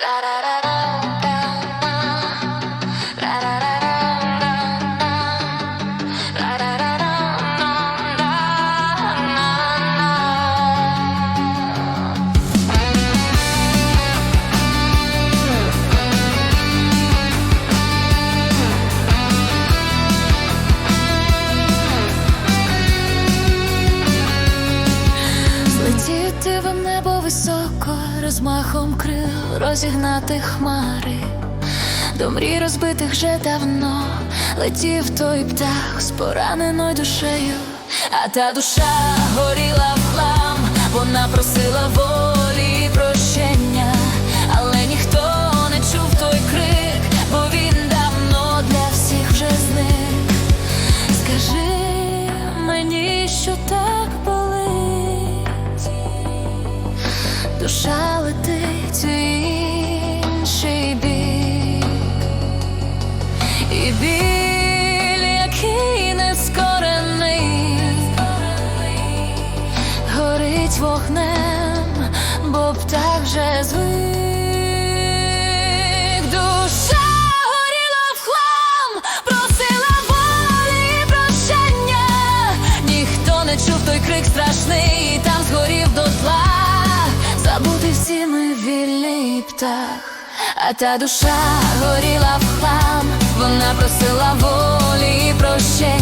La, la la la. Високо, розмахом крил розігнати хмари. До мрій розбитих вже давно летів той птах з пораненою душею, а та душа горіла в хлам, вона просила волі душа летить у інший бік, і біль, який не скорений, горить вогнем, бо птах вже звик. Душа горіла вільний птах. А та душа горіла в хлам, вона просила волі і прощення,